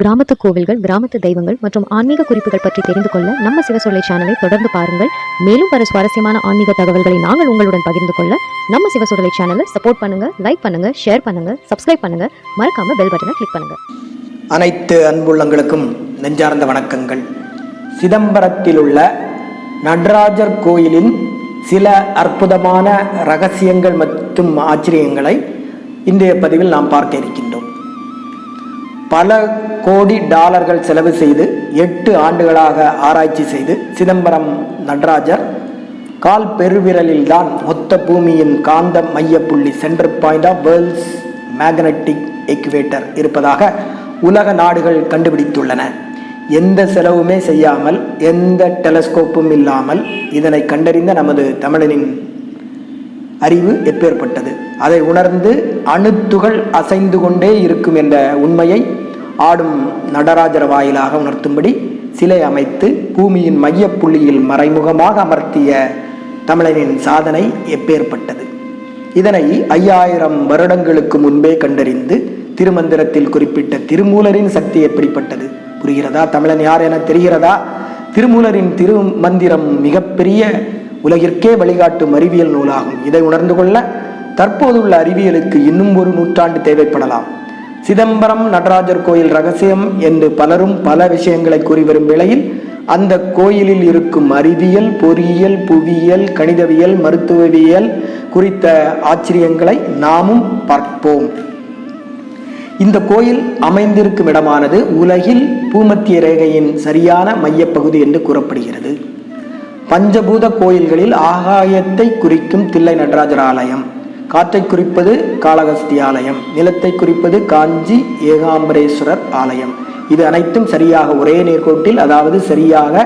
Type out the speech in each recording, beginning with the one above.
கிராமத்து கோவில்கள் கிராமத்து தெய்வங்கள் மற்றும் ஆன்மீக குறிப்புகள் பற்றி தெரிந்து கொள்ள நம்ம சிவசொல்லை சேனலை தொடர்ந்து பாருங்கள். மேலும் பல சுவாரஸ்யமான ஆன்மீக தகவல்களை நாங்கள் உங்களுடன் பகிர்ந்து கொள்ள நம்ம சிவசொல்லை சேனலை சப்போர்ட் பண்ணுங்க லைக் பண்ணுங்க ஷேர் பண்ணுங்க சப்ஸ்கிரைப் பண்ணுங்க. மறக்காம பெல் பட்டனை கிளிக் பண்ணுங்க. அனைத்து அன்புள்ளங்களுக்கும் நெஞ்சார்ந்த வணக்கங்கள். சிதம்பரத்தில் உள்ள நடராஜர் கோயிலின் சில அற்புதமான ரகசியங்கள் மற்றும் ஆச்சரியங்களை இன்றைய பதிவில் நாம் பார்க்க இருக்கின்றோம். பல கோடி டாலர்கள் செலவு செய்து எட்டு ஆண்டுகளாக ஆராய்ச்சி செய்து சிதம்பரம் நடராஜர் கால் பெருவிரலில்தான் மொத்த பூமியின் காந்த மையப்புள்ளி centre point of world's magnetic equator இருப்பதாக உலக நாடுகள் கண்டுபிடித்துள்ளன. எந்த செலவுமே செய்யாமல் எந்த டெலஸ்கோப்பும் இல்லாமல் இதனை கண்டறிந்த நமது தமிழனின் அறிவு எப்பேற்பட்டது? அதை உணர்ந்து அணுத்துகள் அசைந்து கொண்டே இருக்கும் என்ற உண்மையை ஆடும் நடராஜர் வாயிலாக உணர்த்தும்படி சிலை அமைத்து பூமியின் மையப்புள்ளியில் மறைமுகமாக அமர்த்திய தமிழனின் சாதனை எப்பேற்பட்டது. இதனை ஐயாயிரம் வருடங்களுக்கு முன்பே கண்டறிந்து திருமந்திரத்தில் குறிப்பிட்ட திருமூலரின் சக்தி எப்படிப்பட்டது புரிகிறதா? தமிழன் யார் என தெரிகிறதா? திருமூலரின் திருமந்திரம் மிகப்பெரிய உலகிற்கே வழிகாட்டும் அறிவியல் நூலாகும். இதை உணர்ந்து கொள்ள தற்போதுள்ள அறிவியலுக்கு இன்னும் ஒரு நூற்றாண்டு தேவைப்படலாம். சிதம்பரம் நடராஜர் கோயில் ரகசியம் என்று பலரும் பல விஷயங்களை கூறி வரும் வேளையில் அந்த கோயிலில் இருக்கும் அறிவியல் பொறியியல் புவியியல் கணிதவியல் மருத்துவவியல் குறித்த ஆச்சரியங்களை நாமும் பார்ப்போம். இந்த கோயில் அமைந்திருக்கும் இடமானது உலகில் பூமத்திய ரேகையின் சரியான மையப்பகுதி என்று கூறப்படுகிறது. பஞ்சபூத கோயில்களில் ஆகாயத்தை குறிக்கும் தில்லை நடராஜர் ஆலயம். காற்றை குறிப்பது காளகஸ்தி ஆலயம் நிலத்தை குறிப்பது காஞ்சி ஏகாம்பரேஸ்வரர் ஆலயம். இது அனைத்தும் சரியாக ஒரே நேர்கோட்டில் அதாவது சரியாக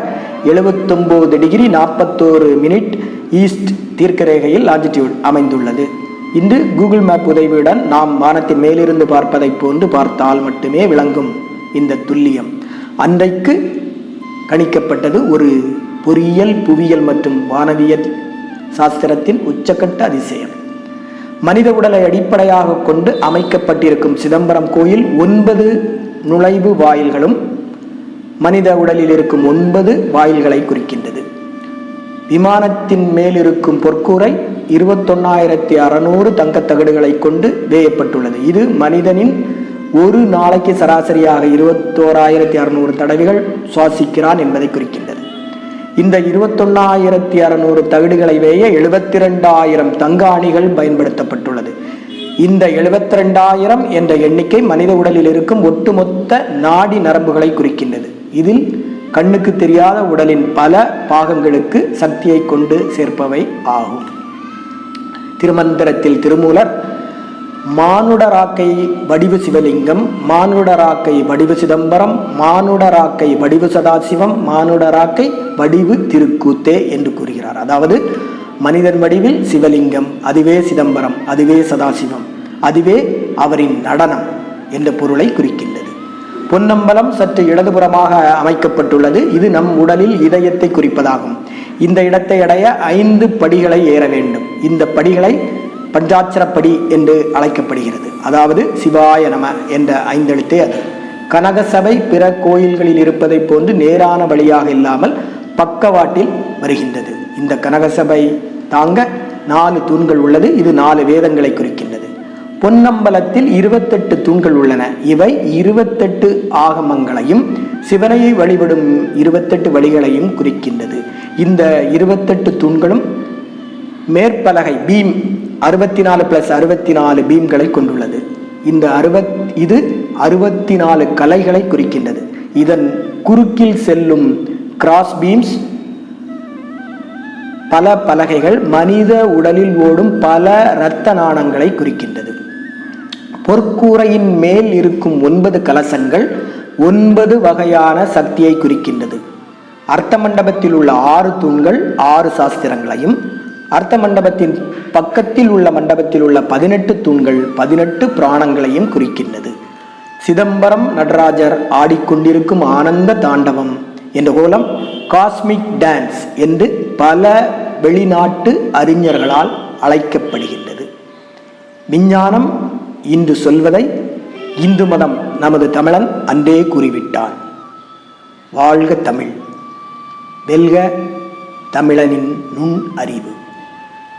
எழுபத்தொம்போது டிகிரி நாற்பத்தோரு மினிட் ஈஸ்ட் தீர்க்கரேகையில் லாஞ்சிடியூட் அமைந்துள்ளது. இன்று கூகுள் மேப் உதவியுடன் நாம் வானத்தின் மேலிருந்து பார்ப்பதைப் போன்று பார்த்தால் மட்டுமே விளங்கும் இந்த துல்லியம். அன்றைக்கு கணிக்கப்பட்டது ஒரு பொறியியல் புவியியல் மற்றும் வானவியல் சாஸ்திரத்தின் உச்சக்கட்ட அதிசயம். மனித உடலை அடிப்படையாக கொண்டு அமைக்கப்பட்டிருக்கும் சிதம்பரம் கோயில் ஒன்பது நுழைவு வாயில்களும் மனித உடலில் இருக்கும் ஒன்பது வாயில்களை குறிக்கின்றது. விமானத்தின் மேல் இருக்கும் பொற்கூரை இருபத்தொன்னாயிரத்தி அறநூறு தங்கத்தகடுகளை கொண்டு வேயப்பட்டுள்ளது. இது மனிதனின் ஒரு நாளைக்கு சராசரியாக இருபத்தோராயிரத்தி அறுநூறு தடவைகள் சுவாசிக்கிறான் என்பதை குறிக்கின்றது. இந்த இருபத்தொன்னாயிரத்தி அறநூறு தகடுகளை வேய எழுபத்தி ரெண்டாயிரம் தங்க அணிகள் பயன்படுத்தப்பட்டுள்ளது. இந்த எழுபத்தி ரெண்டாயிரம் என்ற எண்ணிக்கை மனித உடலில் இருக்கும் ஒட்டுமொத்த நாடி நரம்புகளை குறிக்கின்றது. இதில் கண்ணுக்கு தெரியாத உடலின் பல பாகங்களுக்கு சக்தியை கொண்டு சேர்ப்பவை ஆகும். திருமந்திரத்தில் திருமூலர் மானுடராக்கை வடிவு சிவலிங்கம் மானுடராக்கை வடிவு சிதம்பரம் மானுடராக்கை வடிவு சதாசிவம் மானுடராக்கை வடிவு திருக்கூத்தே என்று கூறுகிறார். அதாவது மனிதன் வடிவில் சிவலிங்கம் அதுவே சிதம்பரம் அதுவே சதாசிவம் அதுவே அவரின் நடனம் என்ற பொருளை குறிக்கின்றது. பொன்னம்பலம் சற்று இடதுபுறமாக அமைக்கப்பட்டுள்ளது. இது நம் உடலில் இதயத்தை குறிப்பதாகும். இந்த இடத்தை அடைய ஐந்து படிகளை ஏற வேண்டும். இந்த படிகளை பஞ்சாட்சரப்படி என்று அழைக்கப்படுகிறது. அதாவது சிவாய நம என்ற ஐந்தெழுத்தே அது. கனகசபை பிற கோயில்களில் இருப்பதைப் போன்று நேரான வழியாக இல்லாமல் பக்கவாட்டில் வருகின்றது. இந்த கனகசபை தாங்க நாலு தூண்கள் உள்ளது. இது நாலு வேதங்களை குறிக்கின்றது. பொன்னம்பலத்தில் இருபத்தெட்டு தூண்கள் உள்ளன. இவை இருபத்தெட்டு ஆகமங்களையும் சிவனையை வழிபடும் இருபத்தெட்டு வழிகளையும் குறிக்கின்றது. இந்த இருபத்தெட்டு தூண்களும் மேற்பலகை பீம் அறுபத்தி நாலு பிளஸ் அறுபத்தி நாலு பீம்களை கொண்டுள்ளது. இந்த அறுபத் இது அறுபத்தி நாலு கலைகளை குறிக்கின்றது. இதன் குறுக்கில் செல்லும் கிராஸ் பீம்ஸ் பல பலகைகள் மனித உடலில் ஓடும் பல இரத்த நாணங்களை குறிக்கின்றது. பொற்கூரையின் மேல் இருக்கும் ஒன்பது கலசங்கள் ஒன்பது வகையான சக்தியை குறிக்கின்றது. அர்த்த மண்டபத்தில் உள்ள ஆறு தூண்கள் ஆறு சாஸ்திரங்களையும் அர்த்த மண்டபத்தின் பக்கத்தில் உள்ள மண்டபத்தில் உள்ள பதினெட்டு தூண்கள் பதினெட்டு பிராணங்களையும் குறிக்கின்றது. சிதம்பரம் நடராஜர் ஆடிக்கொண்டிருக்கும் ஆனந்த தாண்டவம் என்ற கோலம் காஸ்மிக் டான்ஸ் என்று பல வெளிநாட்டு அறிஞர்களால் அழைக்கப்படுகின்றது. விஞ்ஞானம் இன்று சொல்வதை இந்து மதம் நமது தமிழன் அன்றே கூறிவிட்டான். வாழ்க தமிழ். வெல்க தமிழனின் நுண் அறிவு